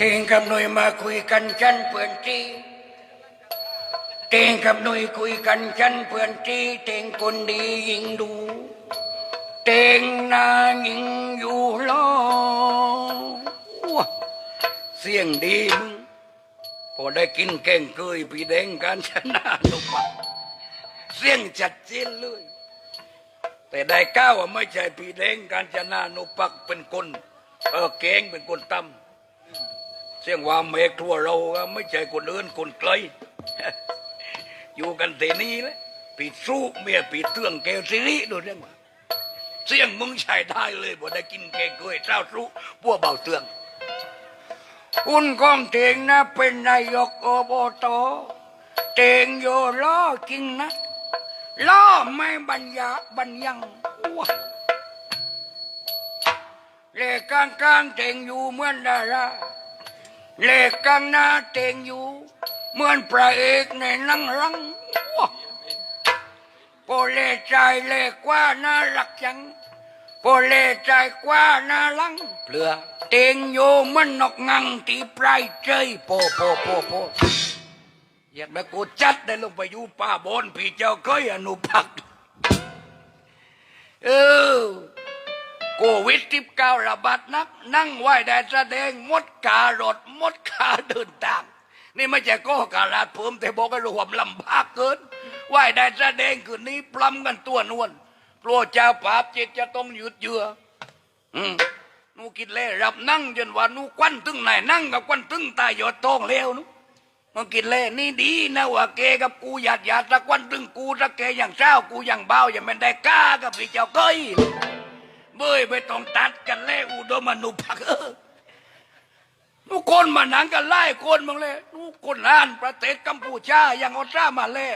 เก่งกับหน่วยมาคุยกันฉันเพื่อนทีเก่งกับหน่วยคุยกันฉันเพื่อนทีเต่งคนดียิงดูเต่งนายิงอยู่รอว้าเสียงดีมึงพอได้กินแกงเกยพี่แดงกันชนะนุกเสียงจัดเจนเลย แต่ได้ก้าวว่าไม่ใช่พี่แดงการชนะนุปักเป็นคนเออเก่งเป็นคนตั้ม เสียงว่าเมฆทั่วเราก็ไม่ใช่คนอื่นคนไกล อยู่กันแต่นี้แหละปีสู้เมียปีเตืองแกวซิริดูเรื่องว่าเสียงมึงใช้ได้เลยบ่ได้กินแกงกล้วยเจ้าสู้พวกเบาเตืองคุณกองเตงนะเป็นนายกอบตเตงโยล้อจริงนะล้อไม่บรรยาบรรยังเลขกลางกลางเต่งอยู่เหมือนดารา เลขกลางหน้าเต่งอยู่ เหมือนพระเอกในหนังรังว้าโปเลใจเลขกว่าน่ารักจังโปเลใจกว่าน่ารังเปลือเต่งอยู่เหมันนกงังตีปลายเจยโปโปโปโปอยากได้กูจัดได้ลงไปอยู่ป่าบนพี่เจ้าเคยอนุพักเออ โควิดสิบเก้าระบาดนัก นั่งไหวแดดแสดงมดการถมดกาเดินตามนี่ไม่ใช่ก็การาดเพิ่มแต่บอกกันรวมลำบากเกินไหวแดดแสดงคืนนี้ปล้ำกันตัวนวลกลัวเจ้าปราบจิตจะต้องหยุดเยืออืมนูกินเล่รับนั่งจนว่านูควันตึงไหนนั่งกับควันตึงตายหยดทองเลวนูมันกินเล่นี่ดีนะว่าเกกับกูหยาดหยาดสักวันตึงกูสักเกอย่างเช้ากูอย่างเบาอย่างแม่นได้กล้ากับพี่เจ้าเก้ย เบ้ยไม่ต้องตัดกันแล้วอุดมนุภักเออนูคนมาหนังกันไล่คนมึงเลยนูคนอ่านประเทศกัมพูชายังอาซ่ามาเลย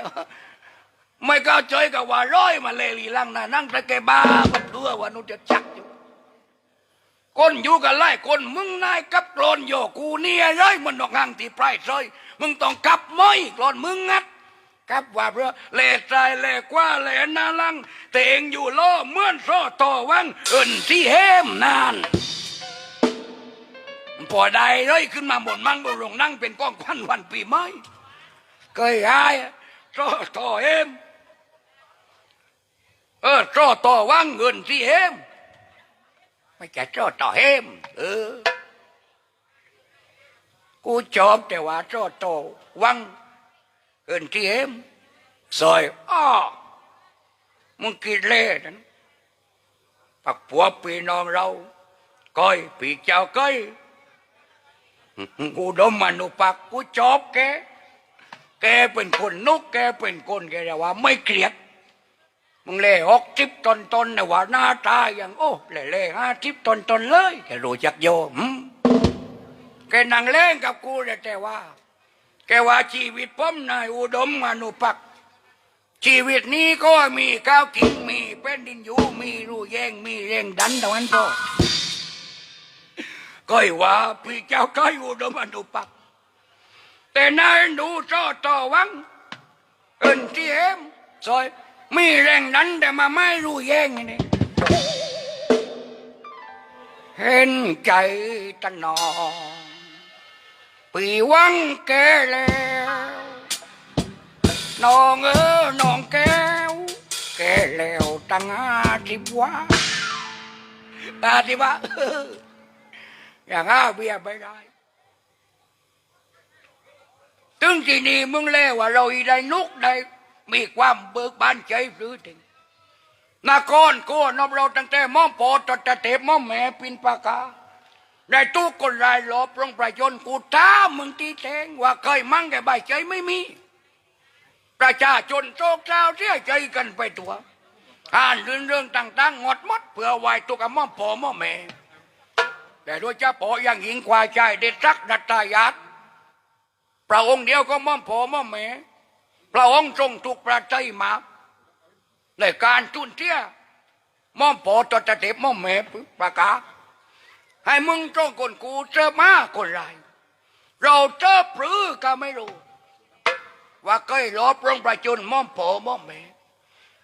ไม่เข้าใจกับว่าร้อยมาเลยลีลังนะนั่งตะเกบ้ากับตัวว่านูจะจักอยู่คนอยู่กันไล่คนมึงนายกับโกรนโยกูเนี่ยร้อยมันดอกหางที่ปลายซอยมึงต้องกลับม้อยกรอนมึงงัด ครับว่าเพราะเล่ใจเล่กว่าเล่นาลังแต่งอยู่ล่อเหมื่อนโซ่ต่อวังเอิ่นที่เฮมนานพอได้เลยขึ้นมาหมดมั่งบรงนั่งเป็นก้องควันวันปีใหม่เคยหายโซ่ต่อเฮมเออโซ่ต่อวังเงินที่เฮมไม่ใช่โซ่ต่อเฮมเออกูชอบแต่ว่าโซ่ต่อวัง เอินที่เอ็มซอยอ้อมึงกินเล่นั้นปักผัวปีน้องเราก้อยปีเจ้าก้อยกูดมมนุปักกูชอบแกแกเป็นคนนุกแกเป็นคนแกแต่ว่าไม่เกลียดมึงเล่หกทิปตนตนนะว่าหน้าตาอย่างโอ้เล่เล่ห้าทิปตนตนเลยแกรู้จักโยมแกนั่งเล่นกับกูแต่ว่า แกว่าชีวิตผมนายอุดมอนุปักษ์ชีวิตนี้ก็มีข้าวกินมีเป็นดินอยู่มีรูแย่งมีเร่งดันตะวันพอก็ว่าพี่เจ้าก็อุดมอนุปักษ์แต่นายดูจอต่อวังเอินที่เอ็มซอยมีแรงดันแต่มาไม่รู้แย่งนี่เห็นใจตะนอ ปีวังแกแล้วน้องเออน้องแก้ว แกแล้วตั้งอาสิบวาตาสิบวะอย่างอาเบียไม่ได้ถึงที่นี่มึงเล่ว่าเราอีได้นุกได้มีความเบิกบานใจหรือถึงนครโกนอบเราตั้งแต่ม่อมโปอตตะเทพม่อมแม่ปินปากา ได้ตู้คนรายหลบลงประยนกูท้ามึงตีแทงว่าเคยมั่งแกใบใจไม่มี ประชาชนโศกเศร้าเสียใจกันไปตัวอ่านเรื่องเรื่องต่างๆงดมดเพื่อไว้ตัวกับม่อมพ่อม่อมแม่ แต่โดยเฉพาะอย่างหญิงควายใจได้รักดัตตายัดพระองค์เดียวก็ม่อมพ่อม่อแม่พระองค์ทรงถูกประใจมาในการจุนเทียม่อมพ่อตตะเทพม่อมแม่ประกาศ ให้มึงจ้องคนกูเจอมาคนไรเราเจอปรือก็ไม่รู้ ว่าเคยรบลงประจุนม่อมโผม่อมแม่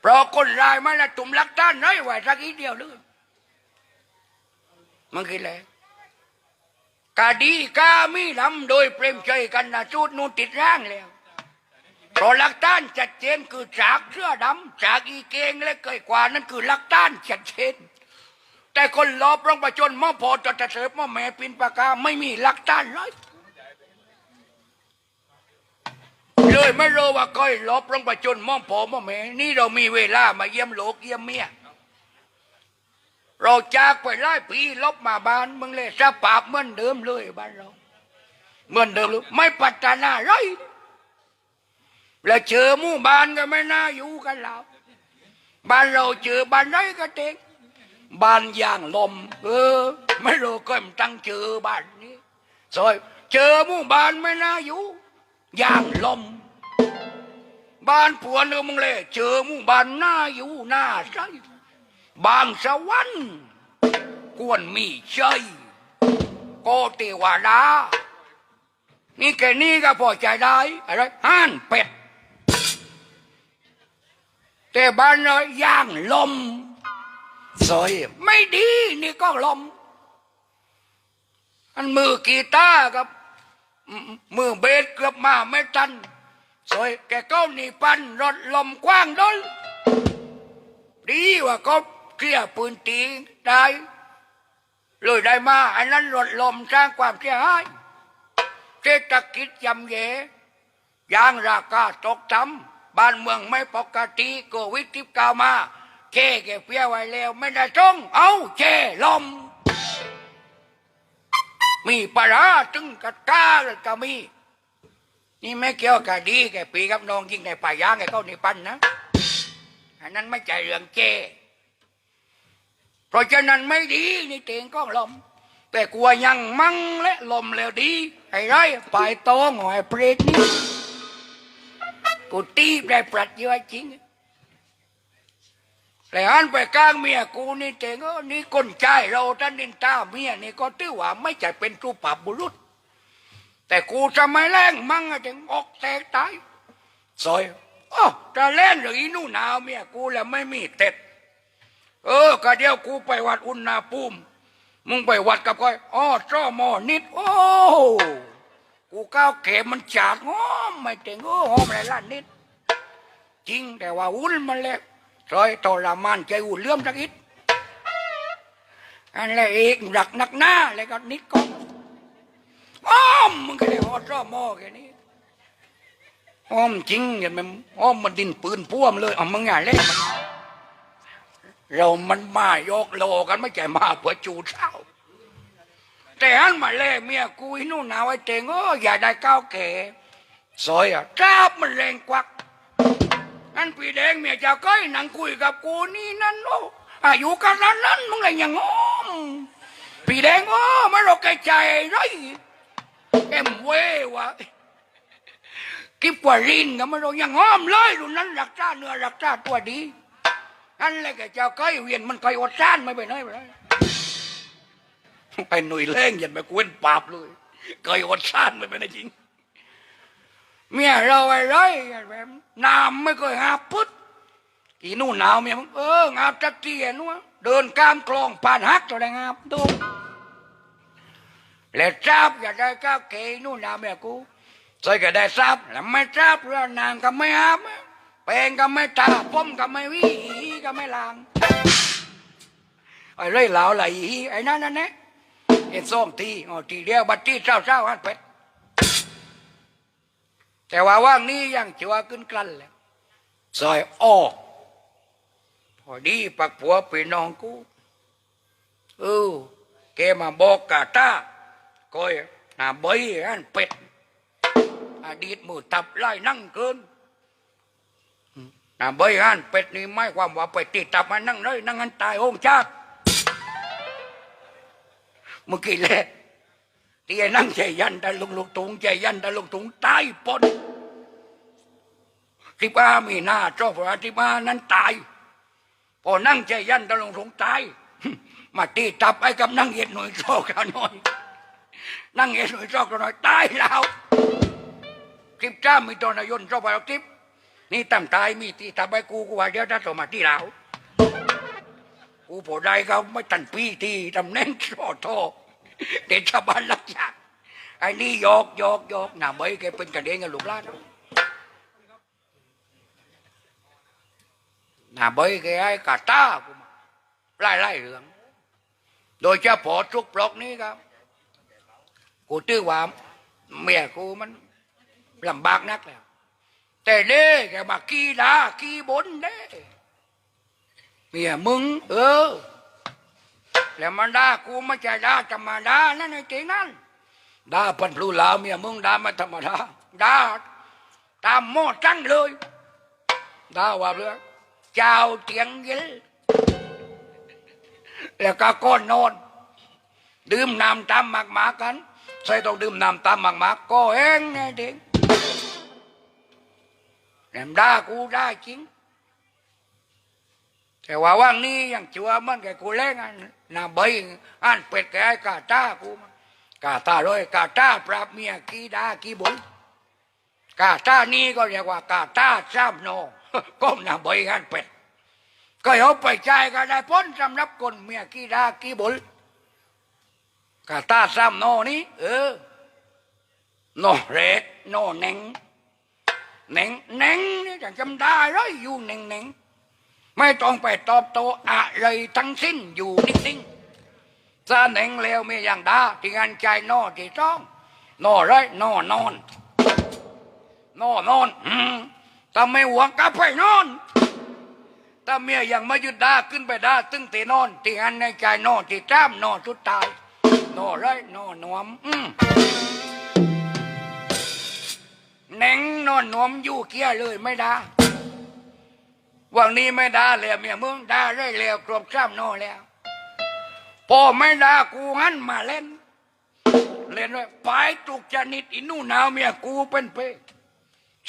เพราะคนรายมาละตุ่มลักด้านน้อยไว้สักอีเดียวเลยมันคืออะไรกาดีกามีลำโดยเปรมใจกันนะจูดนูนติดร่างแล้วเพราะลักฐานชัดเจนคือจากเสื้อดำจากอีเกงและเกยกว่านั่นคือลักฐานชัดเจน แต่คนลอบรองประชนมอพอจะจะเสพมอแม่ปินปากกาไม่มีหลักฐานเลยเลยไม่รู้ว่าก้อยลอบรองประชนมอพอมอแม่นี่เรามีเวลามาเยี่ยมโลกเยี่ยมเมียเราจากไปไล่ปีลบมาบ้านมึงเลยสภาพเหมือนเดิมเลยบ้านเราเหมือนเดิมเลยไม่พัฒนาไรแล้วเจอมู่บ้านก็ไม่น่าอยู่กันแล้วบ้านเราเจอบ้านไรก็เด็ก บ้านยางลม เออ ไม่รู้ก็มันตั้งเจอบ้านนี้ซอยเจอหมู่บ้านไม่น่าอยู่ยางลม บ้านผัวเนื้อมึงเลยเจอหมู่บ้านน่าอยู่น่าใช้บางสวรรค์กวนมีเชยโกเตวาดานี่แค่นี้ก็พอใจได้อะไรห้านเป็ดแต่บ้านเราย่างลม สวยไม่ดีนี่ก็ลมอันมือกีตาร์กับ มือเบสเกือบมาไม่ทันสวยแกก้านี่ปันรถลมกว้างดนดีว่าก็เคลียปืนตีได้เลยได้มาอันนั้นลดลมสร้างความเสียหายเศรษฐกิจยำแย่ยางราคาตกต่ำบ้านเมืองไม่ปกติโควิดที่เก้ามา เช่แกเพียไว้แล้วไม่ได้ต้องเอาเช่ลม มีปลาร้าตึงกัดก้าก็มี นี่ไม่เกี่ยวกับดีแกปีกับน้องยิ่งในป่ายางแกเข้าในปั้นนะอันนั้นไม่ใช่เรื่องเจเพราะฉะนั้นไม่ดีนี่เตงก็ลม แต่กลัวยังมั่งและลมแล้วดีไอ้ไรไปโตหน่อยเปรตนี่กูตีได้ปรัดเยอะจริง แต่อันไปกลางเมียกูนี่เตงก็นี่คนใจเราท่านนินตาเมียนี่ก็ถือว่าไม่ใช่เป็นสุภาพบุรุษ แต่กูจะไม่แรงมั่งอะจึงออกแตกตายซอยอ๋อจะเล่นหรืออีนู่นาวเมียกูแล้วไม่มีเต็ด เออก็เดี๋ยวกูไปวัดอุณหภูมิมึงไปวัดกับก้อยอ๋อจ้อมอนิด โอ้กูก้าวเข็มมันจาดง้อมไม่เต็งโอ้หอมอะไรล่ะนิด จริงแต่ว่าอุ่นมันแล้ว ซอยทรมานใจอุ่นเลื่อมสักอิดอันแรกอีกหลักหนักหน้าแล้วก็นิดก็อ้อมมึงก็ได้หอจ้อหมอแค่นี้อ้อมจริงเห็นไหมอ้อมมันดินปืนพ่วมเลยเอามึงอย่าเล่นเรามันมายกโลกันไม่ใช่มาเพื่อจูเช้าแต่อันมาเล่เมียกูอีนู่นนาไว้เตงโอ้อย่าได้ก้าวแก่ซอยอะจ้าบมันแรงกวัก อันปีแดงเมียเจ้าก้อยนั่งคุยกับกูนี่นั่นโอ้อายุกันนั้นนั้นมึงอะไรอย่างง้อมปีแดงโอ้ไม่รู้แกใจไรเอ็มเว้วะกิบกว่าลินก็ไม่รู้ยังห้อมเลยรุ่นนั้นรักษาเนื้อรักษาตัวดีนั่นแหละแกเจ้าก้อยเวียนมันก้อยอดซ่านไม่ไปไหนไปไหนไปหนุ่ยเล่งยันไปกวนปราบเลยก้อยอดซ่านไม่ไปไหนจริง เมียเราไอ้ไรแบบน้ำไม่เคยหาพุทธอีนู่นหนาวเมียมึงเอองาบจักเตียนวะเดินกามคลองผ่านฮักตัวไหนงาบดูแล้วจับอย่าได้ก้าวเกยนู่นหนาวเมียกูใส่ก็ได้ทราบแล้วไม่ทราบเรื่องนางก็ไม่อาบแปรงก็ไม่ตาผมก็ไม่วิหีก็ไม่ลางไอ้เรื่อยเหลาไหลไอ้นั่นนั่นเนะเอ็นส้มทีอ๋อทีเดียวบัตรที่เศร้าเศร้าฮันเป็ด แต่ว่าว่างนี้ยังจัวขึ้นกลั้นแล้วซอยอ้อพอดีปักผัวไปน้องกูเออแกมาบอกกาตาก้อยหน้าใบฮันเป็ดอดีตมือตับไล่นั่งเกินนะเบยฮันเป็ดนี่ไม่ความว่าเป็ดติดตับมานั่งเลยนั่งกันตายโหงชาติเมื่อกี้แหละ ที่ไอ้นั่งใจยันตะลุงลุงตุงใจยันตะลุงตุงตายปนที่ป้ามีหน้าเจ้าพระที่ป้านั้นตาย พอนั่งใจยันตะลุงตุงตาย มาตีตับไอ้กับนั่งเห็ดหน่วยโชคกันหน่อยนั่งเห็ดหน่วยโชคกันหน่อยตายแล้วคลิปจ้ามีตอนายนชอบไปเอาคลิปนี่ตั้งตายมีตีทำไปกูกูว่าเดี๋ยวถ้าสมาที่เรากูพอได้เขาไม่ตันปีทีตำแหน่งโทอโท เด็กชาวบ้านรักอยาไอ้นี่โยกโยกโยกหน้าใบแกเป็นกระเด้งกับลูกหลานหน้าใบแกไอ้กาตากูมาไล่ไล่เรื่อง โดยเฉพาะทุกปลอกนี้ครับ กูตื้อว่าเมียกูมันลำบากนักแล้วแต่เด้แกมาขี้ดาขี้บนเด้เมียมึง เออ แล้วมันด่ากูไม่ใช่ด่าธรรมดานั่นไอ้จริงนั่นด่าพันพลูลาวเมียมึงด่าไม่ธรรมดาด่าตามโมดจังเลยด่าว่าเรื่องเจ้าเตียงยิลแล้วก็ก้อนนอน ดื่มน้ำตามหมากหมากันใส่ต้องดื่มน้ำตามหมากหมาก็เองไงเด็กแหลมด่ากูได้จริง แต่ว่าว่างนี้ยังชัวมันแกกูเล่งอันนาใบอันเป็ดแกไอ้กาตากูมากาตาร้อยกาตาปราบเมียกีดากีบุญกาตานี่ก็เรียกว่ากาตาซ้ำโนก้มนาใบอันเป็ดก็เอาไปใจก็ได้พ้นสำหรับคนเมียกีดากีบุญกาตาซ้ำโนนี้เออโนเรกโนเน่งเน่งเน่งนี่จะจำได้เลยอยู่เน่งเน่ง ไม่ต้องไปตอบโต้อะไรทั้งสิ้นอยู่นิ่งๆซาเหน่งเลวมีอย่างดาที่งานใจนอที่ต้องนอไรนอนอนนอนอนอืมถ้าไม่หวงก็ไปนอนถ้าเมียยังไม่หยุดดาขึ้นไปดาตึงตีนอนที่งานในใจนอที่จ้ามนอสุดตายนอไรนอนวมอืมเหน่งนอนนวมอยู่เกี้ยเลยไม่ได้ วันนี้ไม่ด่าแล้วเมียมึงด่าได้แล้วครบซ้ำโนแล้วพอไม่ด่ากูหันมาเล่น เล่นด้วยไปทุกชนิดอินู่นาวเมียกูเป็นเพ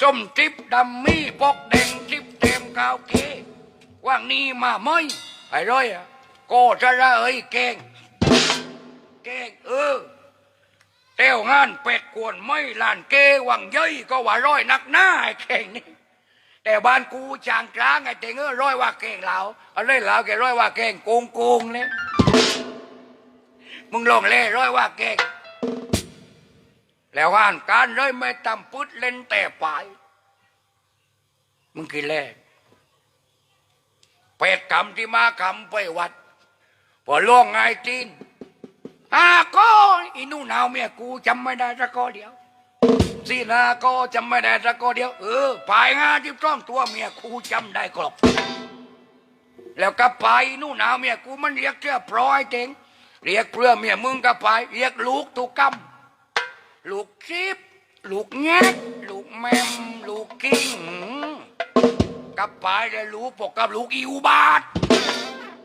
ส้มทิพดำมีปกแดงทิพเต็มกาวเกว่างนี้มาไม่ไอ้ร้อยอะโกจะระเอ้ยเก่งเก่งเออเต้วงานเป็ดกวนไม่ลานเกวังเย้ยก็ว่าร้อยนักหน้าไอ้เก่งนี่ แต่บ้านกูจางกลางไอ้เตงเออร้อยว่าเก่งเหลาเอาเลยเหลาแกร้อยว่าเก่งโกงโกงเลยมึงลองเล่ร้อยว่าเก่งแล้วอ่านการเลยไม่ตำพุดเล่นแต่ปลายมึงกี่เล่เป็ดกำที่มาคำไปวัดพอล่วงไงจีนอาก็อีนู่นเอาเมียกูจำไม่ได้สักข้อเดียว สีนาก็จำไม่ได้สักก็เดียว เออปลายงาที่ต้องตัวเมียกูจำได้ครบแล้วก็ไปนู่นเอาวเมียกูมันเรียกเจ้าพร้อยเต็งเรียกเพื่อเมียมึงก็ไป เรียกลูกตุกกำลูกชิบลูกแงกลูกแมมลูกกิ้งกับไปเลยลูกปกกับลูกอีอุบาท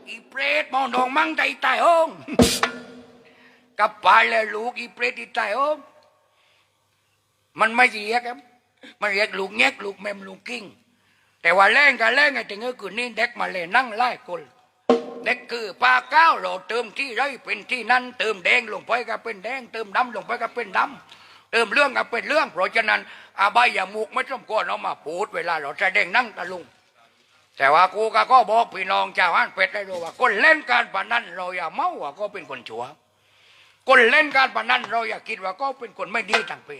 อีเปรตมองดองมั่งใจตายองกับไปเลยลูกอีเปรตที่ตายอง มันไม่เรียกครับ มันเรียกลูกแงกลูกแมมลูกกิ้ง แต่ว่าแรงกับแรงไอ้ถึงก็คือนี่เด็กมาเลยนั่งไล่คนเด็กคือปลาก้าวเราเติมที่ไรเป็นที่นั่นเติมแดงลงไปก็เป็นแดงเติมดำลงไปก็เป็นดำเติมเรื่องก็เป็นเรื่อง เพราะฉะนั้นอาบายอย่ามุกไม่ต้องกลัวเอามาพูดเวลาเราแสดงนั่งตะลุงแต่ว่ากูก็ก็บอกพี่น้องชาวบ้านเป็ดได้ด้วยว่าคนเล่นการพนันเราอย่าเมาว่าก็เป็นคนชั่วคนเล่นการพนันเราอย่าคิดว่าก็เป็นคนไม่ดีทั้งปี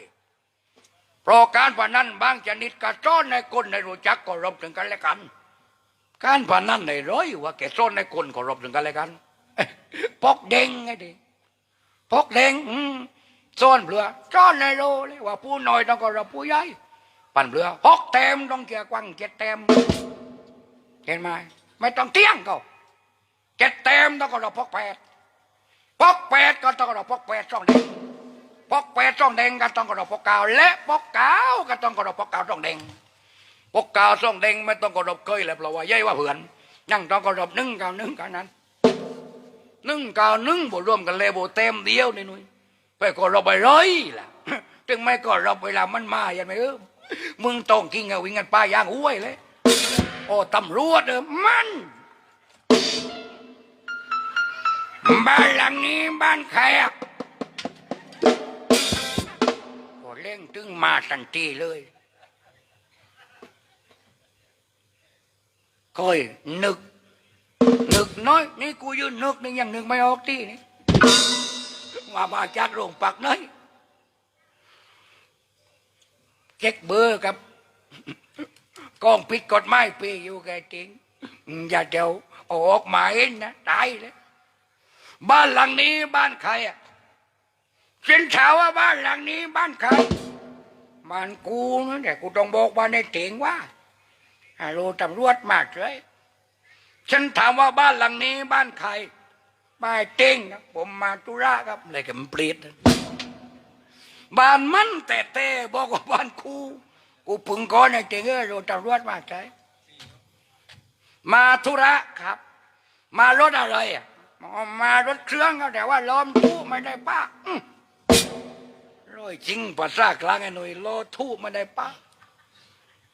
เพราะการพนันบางชนิดกระจ้อนในคนในรู้จักก็รบถึงกันและกัน การพนันในร้อยว่าแกซ่อนในคนก็รบถึงกันและกันพกเด้งไงดิพกเด้งซ่อนเปลือจ้อนในโลเลยว่าผู้น้อยต้องก็รบผู้ใหญ่ปั่นเปลือพกเต็มต้องเกี่ยกวังเจ็ดเต็มเห็นไหมไม่ต้องเที่ยงก็เจ็ดเต็มต้องก็รบพกแปดพกแปดก็ต้องรบพกแปดสองเด้ง ปอกแปดช่องแดงก็ต้องกระดกปอกเกาและปอกเกาก็ต้องกระดกปอกเกาวช่องแดงปอกเกาวช่องแดงไม่ต้องกระดกเคยเลยเพราะว่าย่ยว่าเผื่อนยังต้องกระดกนึ่งกาวนึ่งกานั้นนึ่งกาวนึ่งบวรวมกันเลยบวเต็มเดียวนี่นุ้ยไปก็เราไปร้อยล่ะถึงไม่ก็เราเวลามันมาอย่างไรเออมึงต้องกินเอาวิ่งกันป้าย่างห้วยเลย โอ้ตำรวจเออมันบ้านหลังนี้บ้านใครอะ งตึงมาทันทีเลยคอยนึก นึกน้อย นี่กูยืนนึกนี่ยังนึกไม่ออกที่นี่ว่ามาจากโรงปักน้อยเช็คเบอร์ครับกองผิดกฎหมายปีอยู่แกจริง อย่าเดี๋ยวอออกมาเองนะตายเลยบ้านหลังนี้บ้านใครอะฉันถาว่าบ้านหลังนี้บ้านใคร บ้านกูนะแต่กูต้องบอกว่าในเถียงว่าฮัลโหลตำรวจมากเลยฉันถามว่าบ้านหลังนี้บ้านใครบ้านเต็งครับผมมาตุระครับเลยกับมันเปรียดบ้านมันแต่แต่บอกว่าบ้านกูกูพึงก้อนในเถียงเออโรตำรวจมากใช่มาธุระครับ มารถอะไรอะมารถเครื่องครับแต่ว่าล้อมตู้ไม่ได้ป้าอื ร้อยจริงภาษากลางไอ้หน่อยโลทูมาได้ปะ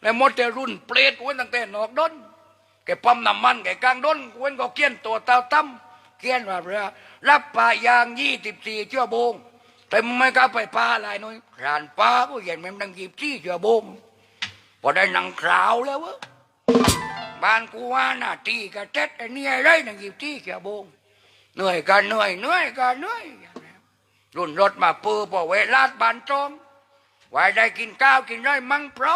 แล้วมดแต่รุ่นเปรตเว้นตั้งแต่นอกดนแกปั๊มน้ำมันแกกลางดนเว้นก็เกี้ยนตัวเตาตั้มเกี้ยนว่าเรือรับปลายางยี่สิบสี่เชั่วโมงแต่ไม่กล้าไปปลาอะไรหน่อยร้านปลาก็เห็นมันดังยีบจี้ชั่วโมงพอได้นังคราวแล้วเวะบ้านกูว่าหน้าที่กระเท็ดไอ้นี่อะไรดังยีบจี้ชั่วโมงเหนื่อยกันเหนื่อยเหนื่อยกันเหนื่อย รุ่นรถมาปือพอเวลาดบานจองไว้ได้กินข้าวกินไรมั่งเปล่า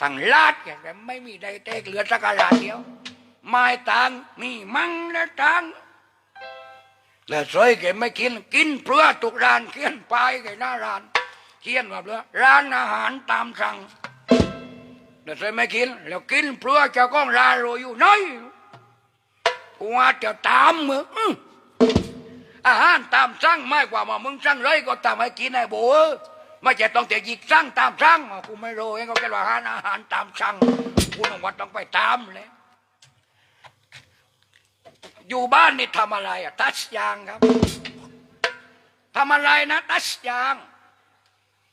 ทั้งลาดแกแต่ไม่มีใดเตกเหลือสักกะลาดเดียวไม้ตังมีมั่งและตังแล้วซอยแกไม่กินกินเพื่อตุกร้านเขียนไปแกหน้าร้านเขียนว่าเพื่อร้านอาหารตามสั่งแล้วซอยไม่กิน แล้วกินเพื่อเจ้าของราโรยอยู่น้อยกูว่าจะตามมือ อาหารตามสั่งไม่กว่าว่ามึงสั่งเลยก็ตามให้กินไอ้โบเอ้ยไม่ใช่ต้องแต่ยิกสั่งตามสั่งกูไม่รู้เองก็แค่ว่าอาหารอาหารตามสั่งกูต้องว่าต้องไปตามเลยอยู่บ้านนี่ทำอะไรอะตัดยางครับทำอะไรนะตัดยาง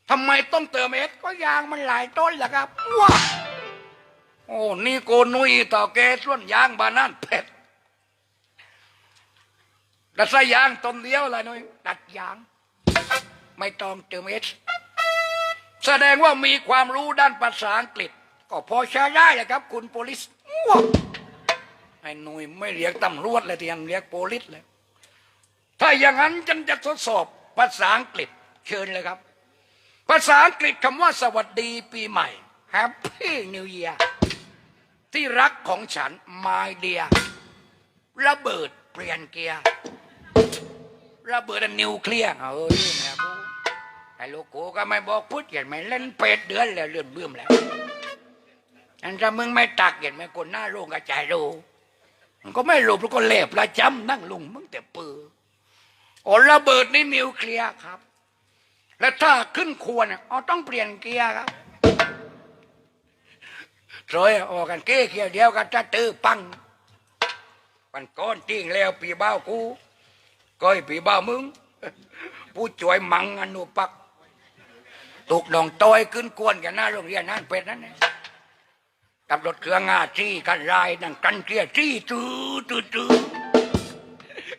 ทำไมต้องเติมเอสก็ยางมันหลายต้นแหละครับว้าโอ้นี่โกนุยต่อแกส่วนยางบานั่นเผ็ด ดัดสายยางต้นเดียวเลยนุ้ยดัดยาง ไม่ต้องเติมเอสแสดงว่ามีความรู้ด้านภาษาอังกฤษ ก็พอใช้ได้แหละครับ คุณโปลิสว้าวไอ้หนุ่ยไม่เรียกตำรวจเลยที่ยังเรียกโปลิสเลย ถ้าอย่างนั้นฉันจะทดสอบภาษาอังกฤษเชิญเลยครับ ภาษาอังกฤษคำว่าสวัสดีปีใหม่ Happy New Year ที่รักของฉัน My dear ระเบิดเปลี่ยนเกียร์ ระเบิดนิวเคลียร์เออนี่นะกูไอ้ลูกกูก็ไม่บอกพุทธเห็นไหมเล่นเป็ดเดือนแล้วเลื่อนเบื่อมแล้วอันถ้ามึงไม่ตักเห็นไหมคนหน้าโรงกระจายโรูมันก็ไม่รู้เพราะก็เล็บประจำนั่งลุงมึงแต่ปือโอ้ระเบิดนี่นิวเคลียร์ครับ แล้วถ้าขึ้นควรเอ๋อต้องเปลี่ยนเกียร์ครับโอยออกกันเกี้เกียร์เดียวกันจะตื้อปังมันก้อนทิ้งแล้วปีบ้าว กูก้อยปีบ้ามึง ผู้ช่วยมังอนุปักถูกดองต้อยขึ้นกวนกันหน้าโรงเรียนนั่นเป็ดนั่นเองกับรถเครื่องงาจี้กันรายนั่งกันเกลียจี้ตื้อตื้อตื้อ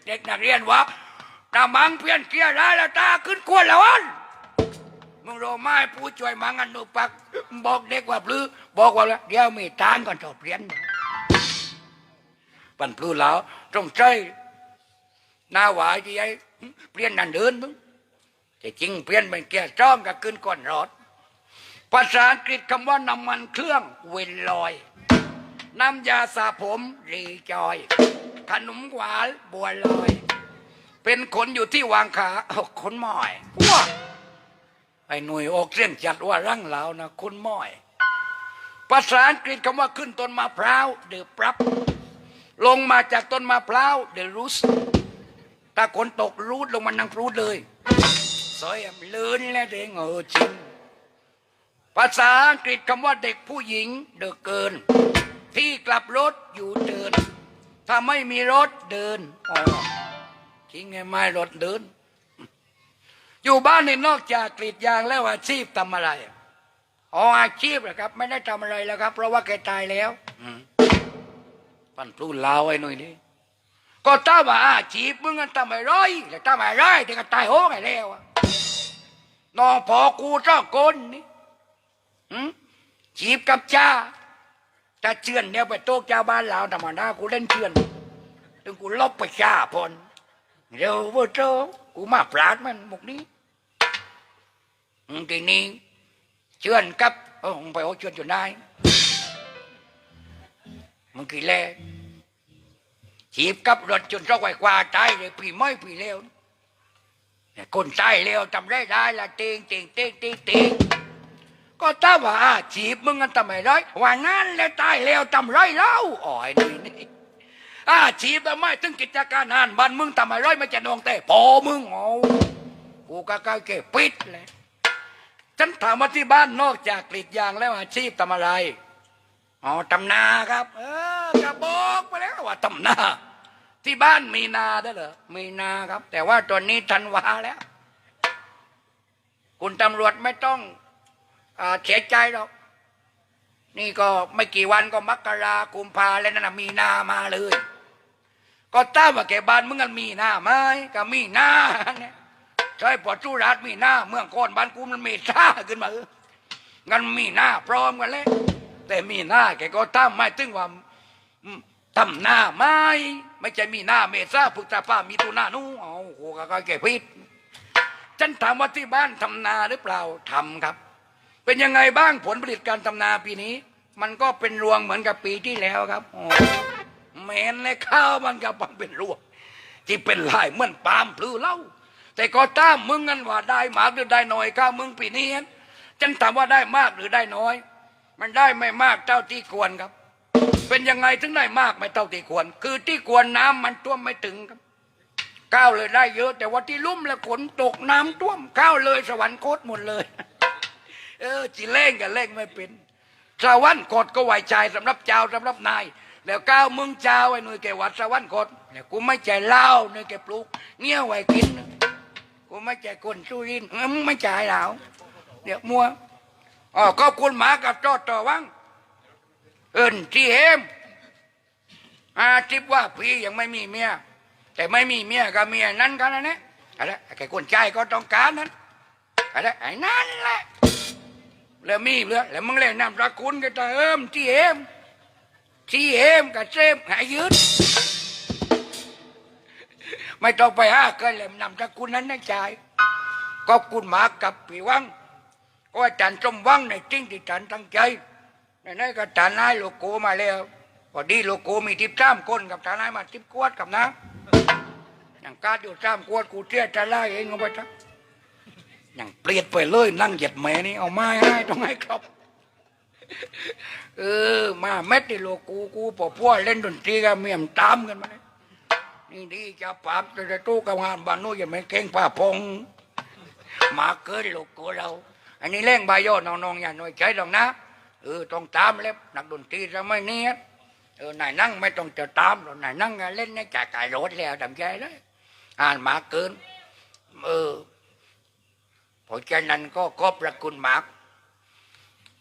เด็กนักเรียนวะตามังเปลี่ยนเกียร์ได้แล้วตาขึ้นกวนแล้วอันมึงรู้ไหมผู้ช่วยมังอนุปักบอกเด็กว่าพลือบอกว่าเดี๋ยวมีทางก่อนจบเรียนปันพลูแล้วตรงใจ หน้าหวายที่ไอ้เปลี่ยนนันเดินมึงแต่จริงเปลี่ยนเป็นแก่จ้อมกับขึ้นก่อนรอดภาษาอังกฤษคำว่าน้ำมันเครื่องเวนลอย น้ำยาสระผมรีจอย ขนมหวานบัวลอย เป็นคนอยู่ที่วางขาคนหม้อยว้าไอ้หน่วยออกเสียงจัดว่าร่างเหลานะคนหม้อย ภาษาอังกฤษคำว่าขึ้นต้นมะพร้าวเดือปรับ ลงมาจากต้นมะพร้าวเดรูส ถ้าคนตกรูดลงมานั่งรูดเลยสอยมลื่นและเด้งเออจริงภาษาอังกฤษคำว่าเด็กผู้หญิงเด็กเกิน ที่กลับรถอยู่เดิน ถ้าไม่มีรถเดินอ๋อจริงไงไม่รถเดิน อยู่บ้านนี่นอกจากกรีดยางแล้วอาชีพทำอะไรอ๋ออาชีพเหรอครับ ไม่ได้ทำอะไรแล้วครับ เพราะว่าแกตายแล้วอืมปันพลูลาวไอ้หน่อยนี่ ก็ถ้าว่าอาชีพมึงกันทำไมร้อยแล้วทำไมร้อยที่ก็ตายโห้ไงแล้วอะน้องพอกูเจ้าคนนี่หืมจีบกับจ้าจะเชื่อนเนี่ยไปโต๊ะเจ้าบ้านเราธรรมดากูเล่นเชื่อนถึงกูลบไปชาพนเร็วเว่าโจกูมาปราดมันหมกนี้ทีนี้เชื่อนครับเออไปเอาเชื่อนจนได้มึงกี่แล ฉีบกับรถจนรอกไว้กว่าตายเลยปีไม่ปีเร็วเนี่ยคนตายเร็วจำได้ได้ละเตงเตงเตงเตงเตงก็ถ้าว่าอาฉีบมึงกันทำไมไรว่านั้นแล้วตายเร็วจำไรเล่าอ๋อยนี่นี่อาฉีบทำไมถึงกิจการงานบ้านมึงทำไมไรไม่จะนองแต่พอมึงเอากูก็กล้าเก็บปิดเลยฉันถามว่าที่บ้านนอกจากกรีดยางแล้วอาชีพทำอะไร อ๋อทำนาครับ เออกระบอกไปแล้วว่าทำนา ที่บ้านมีนาได้เหรอมีนาครับ แต่ว่าตอนนี้ธันวาแล้ว คุณตำรวจไม่ต้องอเสียใจหรอกนี่ก็ไม่กี่วันก็มกรากุมภาแล้วนั่นนะมีนามาเลย ก็ตามว่าแกบ้านมึงกันมีนาไหมก็มีนาเนี่ยใช่พอจุราชมีหน้า เมืองก้อนบ้านกูมันมีท่าขึ้นมาเอองันมีหน้าพร้อมกันเลย แต่มีหน้าแกก็ตั้มไม่ถึงว่าทำหน้าไม่ไม่ใช่มีหน้าเมษาพุทธภามีตุนานู้เอาโหก็แกพิษฉันถามว่าที่บ้านทำนาหรือเปล่าทำครับ เป็นยังไงบ้างผลผลิตการทำนาปีนี้ มันก็เป็นรวงเหมือนกับปีที่แล้วครับโอ้แมนเลยข้าวมันก็ปังเป็นรวงที่เป็นลายเหมือนปาล์มพลือเล่า แต่ก็ตามมึงกันว่าได้มากหรือได้น้อยข้าวมึงปีนี้ฉันถามว่าได้มากหรือได้น้อย มันได้ไม่มากเท่าที่ควรครับ เป็นยังไงถึงได้มากไม่เท่าที่ควร คือที่ควรน้ำมันท่วมไม่ถึงครับก้าวเลยได้เยอะ แต่ว่าที่ลุ่มแล้วฝนตกน้ำท่วมก้าวเลยสวรรคตหมดเลย เออจีเล่งกับเล่งไม่เป็นสวรรคตก็ไหวใจสำหรับเจ้าสำหรับนายแล้วก้าวมึงเจ้าไอ้หน่วยแกวัดสวรรคตเนี่ยกูไม่ใจเล้าหน่วยแกปลูกเนี่ยไหวกินกูไม่ใจคนสุรินทร์เอ้ยมึงไม่ใจเหล้าเดี๋ยวมัว อ๋อขอบคุณหมากับจอดต่อวัง เอินที่เฮมอาทิบว่าพี่ยังไม่มีเมีย แต่ไม่มีเมียกับเมียนั้นกันนะเนี่ยอะไรแกคนใจก็ต้องการนั้นอะไรไอ้นั่นแหละแล้วมีเหลือแล้วมึงเล่นนามสกุลก็จะเอิมที่เฮมที่เฮมกับเซมหายยืดไม่ต้องไปหาเกินเลยนามสกุลนั้นนะชายก็คุณหมากับพี่วัง ก็อาจารย์สมวังในจริงที่อาจารย์ตั้งใจในนั้นก็ทนายโลโก้มาแล้วพอดีโลโก้มีทิพสามคนกับทนายมาทิพกวดกับนะอย่างการอยู่สามกวดกูเตี้ยทนายเองเอาไปทักอย่างเปลี่ยนไปเลยนั่งเหยียดแม่นี่เอาไม้ให้ต้องให้ครบเออมาเม็ดที่โลโก้กูพอพวกเล่นดนตรีกันเมียมตามกันมาเลยนี่ดีจะปราบจะตู้กับงานบ้านนู้นยังไม่เก่งป่าพงมาเกินโลโก้เรา อันนี้เล่งใบยอดน้องๆอย่าหน่อยใจหรอกนะเออต้องตามเล็บนักดนตรีสมัยนี้ยเออนายนั่งไม่ต้องจะตามหรอกนายนั่งเล่นในจ่ากายรถแล้วทำใจเลยอ่านหมาเกินเออเพราะฉะนั้นก็ขอบพระคุณมาก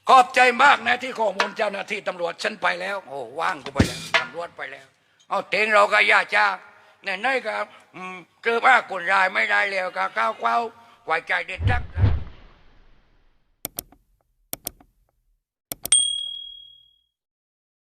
ขอบใจมากนะที่ข้อมูลเจ้าหน้าที่ตำรวจฉันไปแล้ว โอ้ว่างกูไปแล้วตำรวจไปแล้ว เอาเตงเราก็ย่าจ้าเนี่ยนี่ครับอืมคือว่าคนรายไม่ได้แล้วก็ก้าวเก้าไว้ใจเด็ดจัก